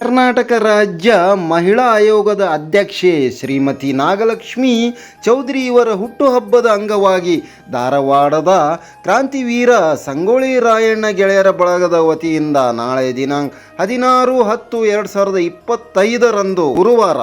ಕರ್ನಾಟಕ ರಾಜ್ಯ ಮಹಿಳಾ ಆಯೋಗದ ಅಧ್ಯಕ್ಷೆ ಶ್ರೀಮತಿ ನಾಗಲಕ್ಷ್ಮಿ ಚೌಧರಿ ಇವರ ಹುಟ್ಟುಹಬ್ಬದ ಅಂಗವಾಗಿ ಧಾರವಾಡದ ಕ್ರಾಂತಿವೀರ ಸಂಗೊಳ್ಳಿ ರಾಯಣ್ಣ ಗೆಳೆಯರ ಬಳಗದ ವತಿಯಿಂದ ನಾಳೆ ದಿನಾಂಕ ಹದಿನಾರು ಹತ್ತು ಎರಡು ಸಾವಿರದ ಇಪ್ಪತ್ತೈದರಂದು ಗುರುವಾರ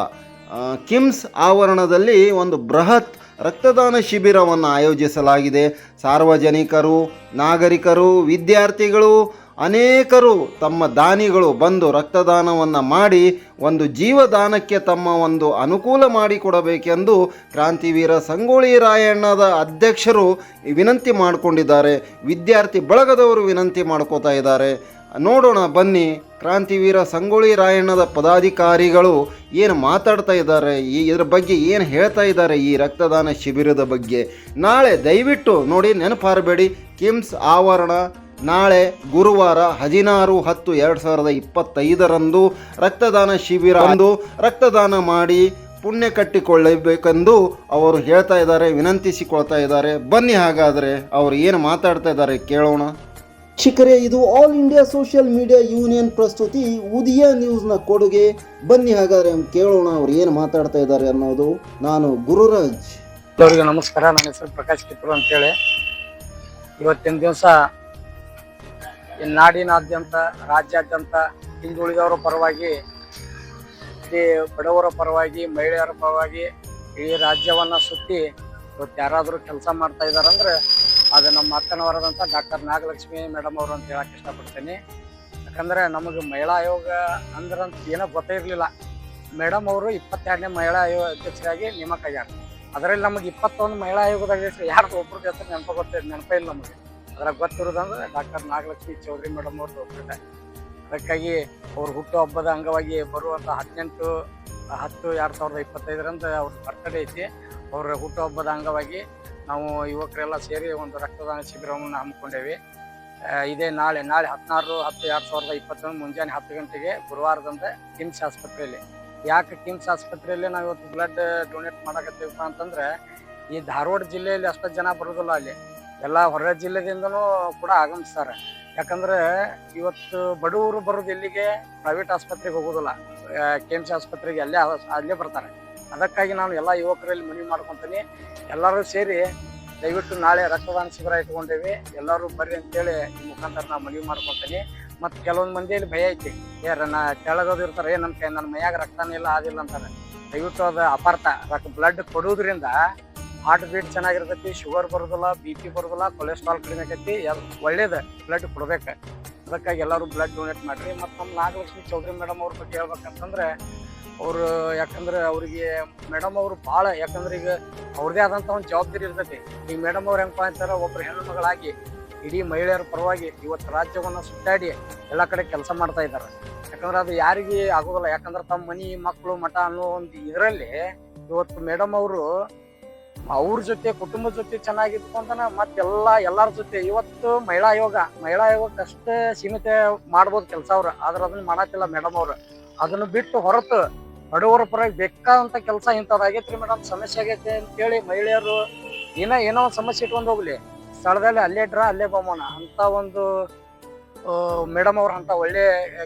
ಕಿಮ್ಸ್ ಆವರಣದಲ್ಲಿ ಒಂದು ಬೃಹತ್ ರಕ್ತದಾನ ಶಿಬಿರವನ್ನು ಆಯೋಜಿಸಲಾಗಿದೆ. ಸಾರ್ವಜನಿಕರು, ನಾಗರಿಕರು, ವಿದ್ಯಾರ್ಥಿಗಳು ಅನೇಕರು ತಮ್ಮ ದಾನಿಗಳು ಬಂದು ರಕ್ತದಾನವನ್ನು ಮಾಡಿ ಒಂದು ಜೀವದಾನಕ್ಕೆ ತಮ್ಮ ಒಂದು ಅನುಕೂಲ ಮಾಡಿಕೊಡಬೇಕೆಂದು ಕ್ರಾಂತಿವೀರ ಸಂಗೊಳ್ಳಿ ರಾಯಣ್ಣದ ಅಧ್ಯಕ್ಷರು ವಿನಂತಿ ಮಾಡಿಕೊಂಡಿದ್ದಾರೆ. ವಿದ್ಯಾರ್ಥಿ ಬಳಗದವರು ವಿನಂತಿ ಮಾಡ್ಕೋತಾ ಇದ್ದಾರೆ. ನೋಡೋಣ, ಬನ್ನಿ, ಕ್ರಾಂತಿವೀರ ಸಂಗೊಳ್ಳಿ ರಾಯಣ್ಣದ ಪದಾಧಿಕಾರಿಗಳು ಏನು ಮಾತಾಡ್ತಾ ಇದ್ದಾರೆ, ಈ ಇದ್ರ ಬಗ್ಗೆ ಏನು ಹೇಳ್ತಾ ಇದ್ದಾರೆ ಈ ರಕ್ತದಾನ ಶಿಬಿರದ ಬಗ್ಗೆ. ನಾಳೆ ದಯವಿಟ್ಟು ನೋಡಿ ನೆನಪಾರಬೇಡಿ. ಕಿಮ್ಸ್ ಆವರಣ ನಾಳೆ ಗುರುವಾರ ಹದಿನಾರು ಹತ್ತು ಎರಡು ಸಾವಿರದ ಇಪ್ಪತ್ತೈದರಂದು ರಕ್ತದಾನ ಶಿಬಿರ. ಅಂದು ರಕ್ತದಾನ ಮಾಡಿ ಪುಣ್ಯ ಕಟ್ಟಿಕೊಳ್ಳಬೇಕೆಂದು ಅವರು ಹೇಳ್ತಾ ಇದ್ದಾರೆ ವಿನಂತಿಸಿಕೊಳ್ತಾ ಇದ್ದಾರೆ. ಬನ್ನಿ ಹಾಗಾದರೆ ಅವರು ಏನು ಮಾತಾಡ್ತಾ ಇದ್ದಾರೆ ಕೇಳೋಣ. ಶಿಖರೆ ಇದು all India social media union ಪ್ರಸ್ತುತಿ ಉದಯ ನ್ಯೂಸ್ನ ಕೊಡುಗೆ. ಬನ್ನಿ ಹಾಗಾದರೆ ಕೇಳೋಣ ಅವ್ರು ಏನು ಮಾತಾಡ್ತಾ ಇದ್ದಾರೆ ಅನ್ನೋದು. ನಾನು ಗುರುರಾಜ್. ಅವರಿಗೆ ನಮಸ್ಕಾರ. ನನ್ನ ಹೆಸರು ಪ್ರಕಾಶ್ ಕಿತ್ತೂರು ಅಂತೇಳಿ. ಇವತ್ತಿನ ದಿವಸ ನಾಡಿನಾದ್ಯಂತ, ರಾಜ್ಯಾದ್ಯಂತ ಹಿಂದುಳಿದವರ ಪರವಾಗಿ ಈ ಬಡವರ ಪರವಾಗಿ, ಮಹಿಳೆಯರ ಪರವಾಗಿ ಈ ರಾಜ್ಯವನ್ನು ಸುತ್ತಿ ಇವತ್ತು ಯಾರಾದರೂ ಕೆಲಸ ಮಾಡ್ತಾ ಇದ್ದಾರಂದ್ರೆ ಅದು ನಮ್ಮ ಅಕ್ಕನವರಾದಂಥ ಡಾಕ್ಟರ್ ನಾಗಲಕ್ಷ್ಮಿ ಮೇಡಮ್ ಅವರು ಅಂತ ಹೇಳಕ್ ಇಷ್ಟಪಡ್ತೀನಿ. ಯಾಕಂದ್ರೆ ನಮಗೆ ಮಹಿಳಾ ಆಯೋಗ ಅಂದ್ರಂತ ಏನೋ ಗೊತ್ತೇ ಇರಲಿಲ್ಲ. ಮೇಡಮ್ ಅವರು ಇಪ್ಪತ್ತೆರಡನೇ ಮಹಿಳಾ ಆಯೋಗ ಅಧ್ಯಕ್ಷರಾಗಿ ನೇಮಕ ಆಗ್ಯಾರ ಅದರಲ್ಲಿ ನಮಗೆ ಇಪ್ಪತ್ತೊಂದು ಮಹಿಳಾ ಆಯೋಗದ ಅಧ್ಯಕ್ಷರು ಯಾರ್ದು ಒಬ್ರದ್ದು ಹೆಸರು ನೆನಪು ಗೊತ್ತೇ ನೆನಪೇ ನಮಗೆ. ಅದ್ರಾಗ ಗೊತ್ತಿರೋದಂದ್ರೆ ಡಾಕ್ಟರ್ ನಾಗಲಕ್ಷ್ಮಿ ಚೌಧರಿ ಮೇಡಮ್ ಅವ್ರದ್ದು ಒಬ್ಬರಿದೆ ಅದಕ್ಕಾಗಿ ಅವ್ರ ಹುಟ್ಟುಹಬ್ಬದ ಅಂಗವಾಗಿ ಬರುವಂಥ ಹದಿನೆಂಟು, ಹತ್ತು ಎರಡು ಸಾವಿರದ ಇಪ್ಪತ್ತೈದರಂದು ಅವ್ರ ಬರ್ತಡೇ ಐತಿ. ಅವ್ರ ಹುಟ್ಟುಹಬ್ಬದ ಅಂಗವಾಗಿ ನಾವು ಯುವಕರೆಲ್ಲ ಸೇರಿ ಒಂದು ರಕ್ತದಾನ ಶಿಬಿರವನ್ನು ಹಮ್ಮಿಕೊಂಡೇವಿ. ಇದೇ ನಾಳೆ ನಾಳೆ ಹದಿನಾರು, ಹತ್ತು ಎರಡು ಸಾವಿರದ ಇಪ್ಪತ್ತೊಂದು ಮುಂಜಾನೆ ಹತ್ತು ಗಂಟೆಗೆ ಗುರುವಾರದಂದು ಕಿಮ್ಸ್ ಆಸ್ಪತ್ರೆಯಲ್ಲಿ. ಯಾಕೆ ಕಿಮ್ಸ್ ಆಸ್ಪತ್ರೆಯಲ್ಲಿ ನಾವು ಇವತ್ತು ಬ್ಲಡ್ ಡೊನೇಟ್ ಮಾಡಕತ್ತೀವಪ್ಪ ಅಂತಂದ್ರೆ ಈ ಧಾರವಾಡ ಜಿಲ್ಲೆಯಲ್ಲಿ ಅಷ್ಟು ಜನ ಬರೋದಿಲ್ಲ ಅಲ್ಲಿ. ಎಲ್ಲ ಹೊರ ಜಿಲ್ಲೆದಿಂದನೂ ಕೂಡ ಆಗಮಿಸ್ತಾರೆ. ಯಾಕಂದ್ರೆ ಇವತ್ತು ಬಡವರು ಬರೋದು ಎಲ್ಲಿಗೆ? ಪ್ರೈವೇಟ್ ಆಸ್ಪತ್ರೆಗೆ ಹೋಗೋದಿಲ್ಲ. ಸಿ ಆಸ್ಪತ್ರೆಗೆ ಅಲ್ಲೇ ಅಲ್ಲೇ ಬರ್ತಾರೆ. ಅದಕ್ಕಾಗಿ ನಾನು ಎಲ್ಲ ಯುವಕರಲ್ಲಿ ಮನವಿ ಮಾಡ್ಕೊತೀನಿ. ಎಲ್ಲರೂ ಸೇರಿ ದಯವಿಟ್ಟು ನಾಳೆ ರಕ್ತದಾನ ಶಿಬಿರ ಇಟ್ಕೊಂಡೇವಿ. ಎಲ್ಲರೂ ಬರ್ರಿ ಅಂತೇಳಿ ಈ ಮುಖಾಂತರ ನಾವು ಮನವಿ ಮಾಡ್ಕೊತೀನಿ. ಮತ್ತು ಕೆಲವೊಂದು ಮಂದಿಯಲ್ಲಿ ಭಯ ಐತಿ. ಏರ ನಾ ಕೆಳಗೋದು ಇರ್ತಾರೆ. ಏ ನನ್ನ ಕೈ ನನ್ನ ಮೈಯಾಗ ರಕ್ತನೇ ಇಲ್ಲ, ಆಗಿಲ್ಲ ಅಂತಾರೆ. ದಯವಿಟ್ಟು ಅದು ಅಪಾರ್ಥ. ರಕ್ತ ಬ್ಲಡ್ ಕೊಡೋದ್ರಿಂದ ಹಾರ್ಟ್ ಬೀಟ್ ಚೆನ್ನಾಗಿರ್ತೈತಿ ಶುಗರ್ ಬರೋದಿಲ್ಲ ಬಿ ಪಿ ಬರೋದಿಲ್ಲ ಕೊಲೆಸ್ಟ್ರಾಲ್ ಕಡಿಮೆ ಆಕೈತಿ ಒಳ್ಳೇದು ಬ್ಲಡ್ ಕೊಡ್ಬೇಕು. ಅದಕ್ಕಾಗಿ ಎಲ್ಲರೂ ಬ್ಲಡ್ ಡೊನೇಟ್ ಮಾಡಿರಿ. ಮತ್ತು ನಮ್ಮ ನಾಗಲಕ್ಷ್ಮಿ ಚೌಧರಿ ಮೇಡಮ್ ಅವ್ರ ಬಗ್ಗೆ ಹೇಳ್ಬೇಕಂತಂದ್ರೆ, ಅವರು, ಯಾಕಂದ್ರೆ ಅವರಿಗೆ ಮೇಡಮ್ ಅವರು ಭಾಳ ಯಾಕಂದ್ರೆ ಈಗ ಅವ್ರದೇ ಆದಂಥ ಒಂದು ಜವಾಬ್ದಾರಿ ಇರ್ತೈತಿ. ಈಗ ಮೇಡಮ್ ಅವ್ರು ಹೆಂಗಪ್ಪ ಅಂತಾರೆ ಒಬ್ಬರು ಹೆಣ್ಣು ಮಗಳಾಗಿ, ಇಡೀ ಮಹಿಳೆಯರ ಪರವಾಗಿ ಇವತ್ತು ರಾಜ್ಯವನ್ನು ಸುತ್ತಾಡಿ ಎಲ್ಲ ಕಡೆ ಕೆಲಸ ಮಾಡ್ತಾ ಇದ್ದಾರೆ ಯಾಕಂದ್ರೆ ಅದು ಯಾರಿಗೆ ಆಗೋದಿಲ್ಲ. ಯಾಕಂದ್ರೆ ತಮ್ಮ ಮನಿ ಮಕ್ಕಳು ಮಠ ಅನ್ನೋ ಒಂದು ಇದರಲ್ಲಿ ಇವತ್ತು ಮೇಡಮ್ ಅವರು ಅವ್ರ ಜೊತೆ, ಕುಟುಂಬದ ಜೊತೆ ಚೆನ್ನಾಗಿದ್ಕೊಂತನ ಮತ್ತೆಲ್ಲ ಎಲ್ಲರ ಜೊತೆ. ಇವತ್ತು ಮಹಿಳಾ ಆಯೋಗ, ಮಹಿಳಾ ಆಯೋಗಕ್ಕೆ ಅಷ್ಟೇ ಸೀಮಿತ ಮಾಡ್ಬೋದು ಕೆಲಸ ಅವ್ರು. ಆದ್ರೆ ಅದನ್ನ ಮಾಡತ್ತಿಲ್ಲ ಮೇಡಮ್ ಅವ್ರು. ಅದನ್ನು ಬಿಟ್ಟು ಹೊರತು ಬಡವರ ಪರವಾಗಿ ಬೇಕಾದಂತ ಕೆಲಸ ಇಂಥದ್ದಾಗೈತ್ರಿ ಮೇಡಮ್ ಸಮಸ್ಯೆ ಆಗೈತೆ ಅಂತೇಳಿ ಮಹಿಳೆಯರು ಏನೋ ಏನೋ ಒಂದು ಸಮಸ್ಯೆ ಇಟ್ಕೊಂಡು ಹೋಗ್ಲಿ. ಸ್ಥಳದಲ್ಲಿ ಅಲ್ಲೇ ಡ್ರಾ ಅಲ್ಲೇ ಬೊಮ್ಮೋಣ ಅಂತ ಒಂದು ಮೇಡಮ್ ಅವ್ರು ಅಂತ ಒಳ್ಳೆ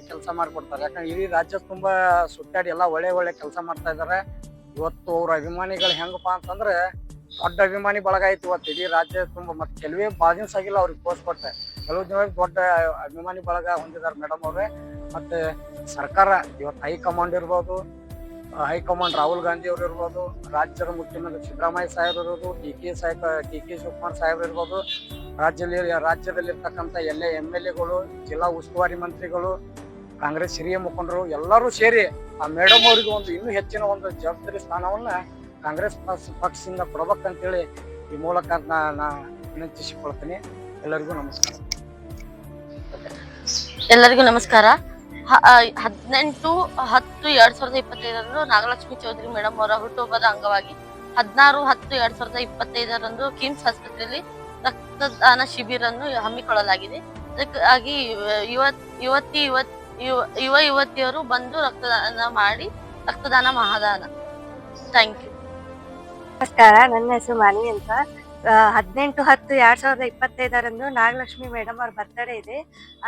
ಕೆಲಸ ಮಾಡಿಕೊಡ್ತಾರೆ. ಯಾಕಂದ್ರೆ ಇಡೀ ರಾಜ್ಯ ತುಂಬಾ ಸುತ್ತಾಡಿ ಎಲ್ಲ ಒಳ್ಳೆ ಒಳ್ಳೆ ಕೆಲಸ ಮಾಡ್ತಾ ಇದ್ದಾರೆ ಇವತ್ತು ಅವ್ರ ಅಭಿಮಾನಿಗಳು ಹೆಂಗಪ್ಪ ಅಂತಂದ್ರೆ ದೊಡ್ಡ ಅಭಿಮಾನಿ ಬಳಗ ಐತಿ ಇವತ್ತು. ಇಡೀ ರಾಜ್ಯ ತುಂಬ ಮತ್ತೆ ಕೆಲವೇ ದಿವಸ ಆಗಿಲ್ಲ ಅವ್ರಿಗೆ ಪೋಸ್ಟ್ ಕೊಟ್ಟೆ ಕೆಲವು ದಿನ ದೊಡ್ಡ ಅಭಿಮಾನಿ ಬಳಗ ಹೊಂದಿದ್ದಾರೆ ಮೇಡಮ್ ಅವರೇ. ಮತ್ತೆ ಸರ್ಕಾರ ಇವತ್ತು ಹೈಕಮಾಂಡ್ ಇರ್ಬೋದು ಹೈಕಮಾಂಡ್ ರಾಹುಲ್ ಗಾಂಧಿ ಅವರು ಇರ್ಬೋದು, ರಾಜ್ಯದ ಮುಖ್ಯಮಂತ್ರಿ ಸಿದ್ದರಾಮಯ್ಯ ಸಾಹೇಬ್ ಇರ್ಬೋದು, D K saheb D K Shivakumar saheb ಇರ್ಬೋದು. ರಾಜ್ಯದಲ್ಲಿ ರಾಜ್ಯದಲ್ಲಿರ್ತಕ್ಕಂಥ ಎಲ್ಲ ಎಂ ಎಲ್ ಎಗಳು ಜಿಲ್ಲಾ ಉಸ್ತುವಾರಿ ಮಂತ್ರಿಗಳು ಕಾಂಗ್ರೆಸ್ ಹಿರಿಯ ಮುಖಂಡರು ಎಲ್ಲರೂ ಸೇರಿ ಆ ಮೇಡಮ್ ಅವರಿಗೆ ಒಂದು ಇನ್ನೂ ಹೆಚ್ಚಿನ ಒಂದು ಜವಾಬ್ದಾರಿ ಸ್ಥಾನವನ್ನ ಕಾಂಗ್ರೆಸ್ ಪಕ್ಷ- ಪಕ್ಷದಿಂದ ಕೊಡಬೇಕಂತೇಳಿ ಈ ಮೂಲಕ ನಾನು ವಿನಂತಿಸಿಕೊಳ್ತೀನಿ. ಎಲ್ಲರಿಗೂ ನಮಸ್ಕಾರ. ಎಲ್ಲರಿಗೂ ನಮಸ್ಕಾರ. ಹದಿನೆಂಟು, ಹತ್ತು, ಎರಡ್ ಸಾವಿರದ ಇಪ್ಪತ್ತೈದರಂದು ನಾಗಲಕ್ಷ್ಮಿ ಚೌಧರಿ ಮೇಡಮ್ ಅವರ ಹುಟ್ಟುಹಬ್ಬದ ಅಂಗವಾಗಿ ಹದಿನಾರು, ಹತ್ತು, ಎರಡ್ ಸಾವಿರದ ಇಪ್ಪತ್ತೈದರಂದು ಕಿಮ್ಸ್ ಆಸ್ಪತ್ರೆಯಲ್ಲಿ ರಕ್ತದಾನ ಶಿಬಿರನ್ನು ಹಮ್ಮಿಕೊಳ್ಳಲಾಗಿದೆ. ಅದಕ್ಕಾಗಿ, ಯುವ ಯುವತಿ, ಯುವತ್ ಯುವ ಯುವ ಯುವತಿಯರು ಬಂದು ರಕ್ತದಾನ ಮಾಡಿ, ರಕ್ತದಾನ ಮಹಾದಾನ. ಥ್ಯಾಂಕ್ ಯು ನಮಸ್ಕಾರ, ನನ್ನ ಹೆಸರು ಮನಿ ಅಂತ. ಹದಿನೆಂಟು ಹತ್ತು ಎರಡ್ ಸಾವಿರದ ಇಪ್ಪತ್ತೈದರಂದು ನಾಗಲಕ್ಷ್ಮಿ ಮೇಡಮ್ ಅವ್ರ ಬರ್ತಡೇ ಇದೆ.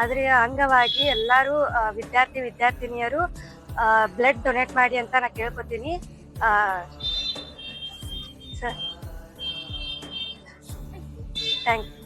ಅದರ ಅಂಗವಾಗಿ ಎಲ್ಲರೂ ವಿದ್ಯಾರ್ಥಿ ವಿದ್ಯಾರ್ಥಿನಿಯರು ಬ್ಲಡ್ ಡೊನೇಟ್ ಮಾಡಿ ಅಂತ ನಾ ಕೇಳ್ಕೊತೀನಿ. Thank you